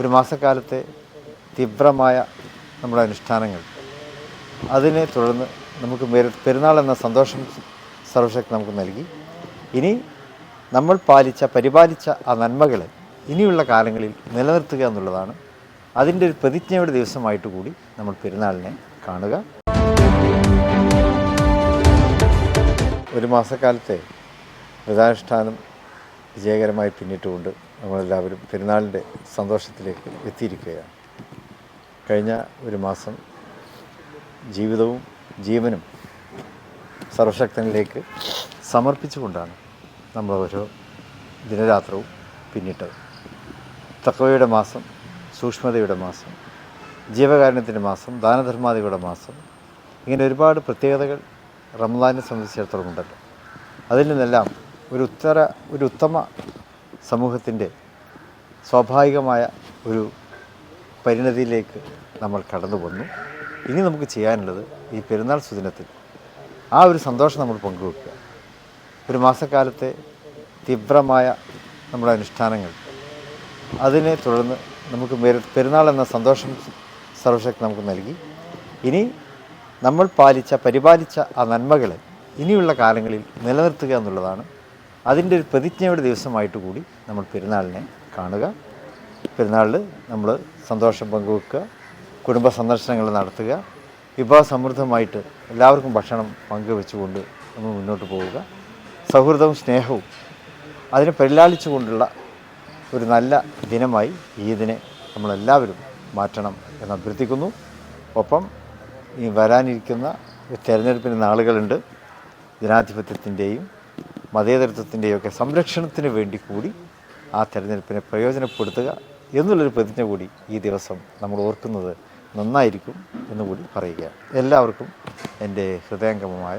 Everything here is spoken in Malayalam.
ഒരു മാസക്കാലത്തെ തീവ്രമായ നമ്മുടെ അനുഷ്ഠാനങ്ങൾ. അതിനെ തുടർന്ന് നമുക്ക് പെരു- പെരുന്നാൾ എന്ന സന്തോഷം സർവശക്തി നമുക്ക് നൽകി. ഇനി നമ്മൾ പാലിച്ച പരിപാലിച്ച ആ നന്മകളെ ഇനിയുള്ള കാലങ്ങളിൽ നിലനിർത്തുക എന്നുള്ളതാണ് അതിന്റെ ഒരു പ്രതിജ്ഞയുടെ ദിവസമായിട്ട് കൂടി നമ്മൾ പെരുന്നാളിനെ കാണുക. ഒരു മാസക്കാലത്തെ വ്രതാനുഷ്ഠാനം വിജയകരമായി പിന്നിട്ടുകൊണ്ട് നമ്മളെല്ലാവരും പെരുന്നാളിന്റെ സന്തോഷത്തിലേക്ക് എത്തിയിരിക്കുകയാണ്. കഴിഞ്ഞ ഒരു മാസം ജീവിതവും ജീവനും സർവശക്തനിലേക്ക് സമർപ്പിച്ചുകൊണ്ടാണ് നമ്മൾ ഓരോ ദിനരാത്രവും പിന്നിട്ടത്. തക്കവയുടെ മാസം സൂക്ഷ്മതയുടെ മാസം ജീവകാരുണ്യത്തിന്റെ മാസം ദാനധർമാദികളുടെ മാസം ഇങ്ങനെ ഒരുപാട് പ്രത്യേകതകൾ റംസാനെ സംബന്ധിച്ചിടത്തോളം ഉണ്ടല്ലോ. അതിൽ നിന്നെല്ലാം ഒരു ഉത്തര ഒരു ഉത്തമ സമൂഹത്തിന്റെ സ്വാഭാവികമായ ഒരു പരിണതിയിലേക്ക് നമ്മൾ കടന്നു വന്നു. ഇനി നമുക്ക് ചെയ്യാനുള്ളത് ഈ പെരുന്നാൾ സുദിനത്തിൽ ആ ഒരു സന്തോഷം നമ്മൾ പങ്കുവെക്കുക. ഒരു മാസക്കാലത്തെ തീവ്രമായ നമ്മുടെ അനുഷ്ഠാനങ്ങൾ. അതിനെ തുടർന്ന് നമുക്ക് പെരുന്നാൾ എന്ന സന്തോഷം സർവശക്തി നമുക്ക് നൽകി. ഇനി നമ്മൾ പാലിച്ച പരിപാലിച്ച ആ നന്മകളെ ഇനിയുള്ള കാലങ്ങളിൽ നിലനിർത്തുക എന്നുള്ളതാണ് അതിന്റെ ഒരു പ്രതിജ്ഞയുടെ ദിവസമായിട്ട് കൂടി നമ്മൾ പെരുന്നാളിനെ കാണുക. പെരുന്നാളിൽ നമ്മൾ സന്തോഷം പങ്കുവെക്കുക കുടുംബ സന്ദർശനങ്ങൾ നടത്തുക വിഭവസമൃദ്ധമായിട്ട് എല്ലാവർക്കും ഭക്ഷണം പങ്കുവെച്ചുകൊണ്ട് നമ്മൾ മുന്നോട്ട് പോവുക. സൗഹൃദവും സ്നേഹവും അതിനെ പരിലാളിച്ചുകൊണ്ടുള്ള ഒരു നല്ല ദിനമായി ഈ ഇതിനെ നമ്മളെല്ലാവരും മാറ്റണം എന്ന് അഭ്യർത്ഥിക്കുന്നു. ഒപ്പം ഈ വരാനിരിക്കുന്ന തെരഞ്ഞെടുപ്പിന് നാളുകളുണ്ട്. ജനാധിപത്യത്തിന്റെയും മതേതരത്വത്തിന്റെയും ഒക്കെ സംരക്ഷണത്തിന് വേണ്ടി കൂടി ആ തെരഞ്ഞെടുപ്പിനെ പ്രയോജനപ്പെടുത്തുക എന്നുള്ളൊരു പ്രതിജ്ഞ കൂടി ഈ ദിവസം നമ്മൾ ഓർക്കുന്നത് നന്നായിരിക്കും എന്നുകൂടി പറയുക. എല്ലാവർക്കും എന്റെ ഹൃദയംഗമമായ